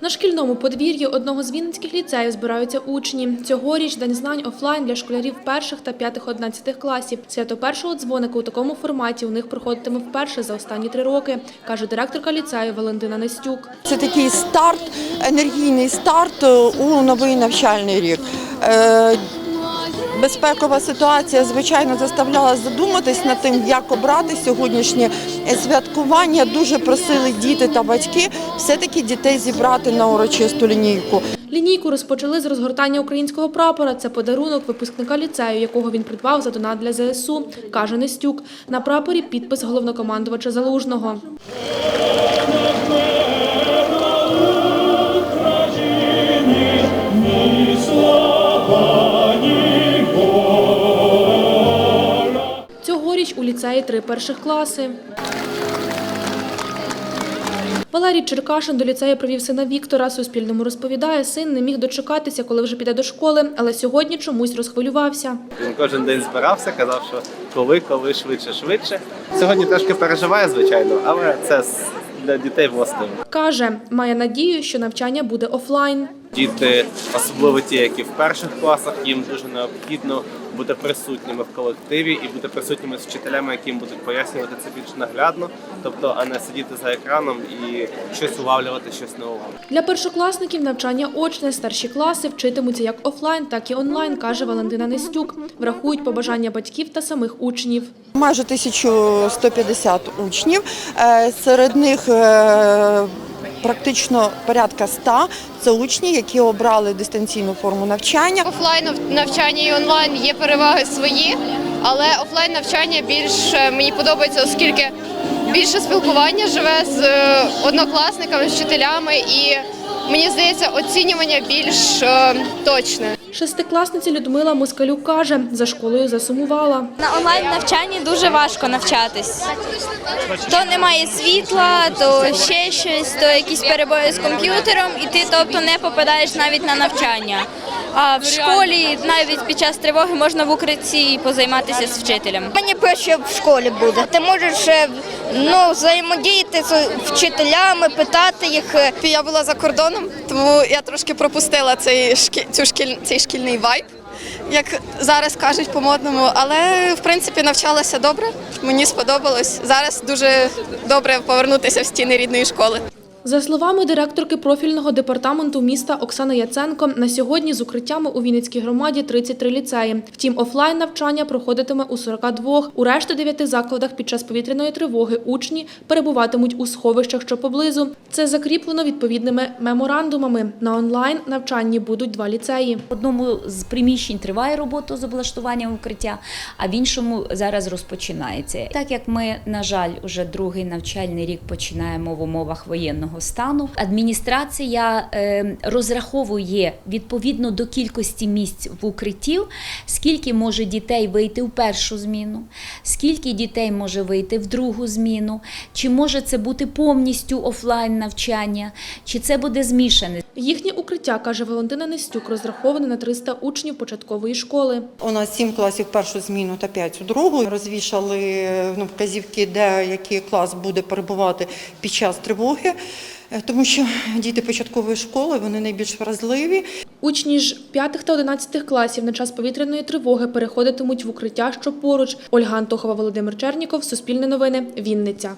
На шкільному подвір'ї одного з вінницьких ліцеїв збираються учні. Цьогоріч День знань офлайн для школярів перших та п'ятих одинадцятих класів. Свято першого дзвоника у такому форматі у них проходитиме вперше за останні три роки, каже директорка ліцею Валентина Нестюк. Це такий старт, енергійний старт е, у новий навчальний рік. Безпекова ситуація, звичайно, заставляла задуматись над тим, як обрати сьогоднішнє святкування. Дуже просили діти та батьки все-таки дітей зібрати на урочисту лінійку. Лінійку розпочали з розгортання українського прапора. Це подарунок випускника ліцею, якого він придбав за донат для ЗСУ, каже Нестюк. На прапорі підпис головнокомандувача Залужного. Цьогоріч у ліцеї три перших класи. Валерій Черкашин до ліцею привів сина Віктора. Суспільному розповідає, син не міг дочекатися, коли вже піде до школи, але сьогодні чомусь розхвилювався. Він кожен день збирався, казав, що коли, коли, швидше, швидше. Сьогодні трошки переживає, звичайно, але це для дітей властиво. Каже, має надію, що навчання буде офлайн. Діти, особливо ті, які в перших класах, їм дуже необхідно бути присутніми в колективі і бути присутніми з вчителями, які їм будуть пояснювати це більш наглядно, тобто, а не сидіти за екраном і щось улавлювати, щось не улавлювати. Для першокласників навчання очне. Старші класи вчитимуться як офлайн, так і онлайн, каже Валентина Нестюк. Врахують побажання батьків та самих учнів. Майже 1150 учнів. Е, Серед них е, практично порядка 100 – це учні, які обрали дистанційну форму навчання. Офлайн навчання і онлайн є переваги свої, але офлайн навчання більш е, мені подобається, оскільки більше спілкування живе з е, однокласниками, з вчителями, і мені здається, оцінювання більш е, точне. Шестикласниця Людмила Москалюк каже, за школою засумувала. На онлайн навчанні дуже важко навчатись. То немає світла, то ще щось, то якісь перебої з комп'ютером, і ти тобто не попадаєш навіть на навчання. А в школі навіть під час тривоги можна в укритті позайматися з вчителем. Мені пише в школі буде. Ти можеш е, ну, взаємодіяти з вчителями, питати їх. Я була за кордоном, тому я трошки пропустила цей шкі... цю шкіль... цей шкільний вайб, як зараз кажуть по-модному. Але в принципі навчалася добре. Мені сподобалось. Зараз дуже добре повернутися в стіни рідної школи. За словами директорки профільного департаменту міста Оксани Яценко, на сьогодні з укриттями у Вінницькій громаді 33 ліцеї. Втім, офлайн навчання проходитиме у 42. У решти дев'яти закладах під час повітряної тривоги учні перебуватимуть у сховищах, що поблизу. Це закріплено відповідними меморандумами. На онлайн навчанні будуть два ліцеї. В одному з приміщень триває робота з облаштуванням укриття, а в іншому зараз розпочинається. Так як ми, на жаль, уже другий навчальний рік починаємо в умовах воєнного стану, адміністрація е, розраховує відповідно до кількості місць в укриттів, скільки може дітей вийти в першу зміну, скільки дітей може вийти в другу зміну, чи може це бути повністю офлайн навчання, чи це буде змішане. Їхнє укриття, каже Валентина Нестюк, розраховане на 300 учнів початкової школи. У нас сім класів першу зміну та п'ять у другу. Розвішали ну, вказівки, де який клас буде перебувати під час тривоги, тому що діти початкової школи вони найбільш вразливі. Учні ж 5 та 11 класів на час повітряної тривоги переходитимуть в укриття, що поруч. Ольга Антохова, Володимир Черніков, Суспільне новини, Вінниця.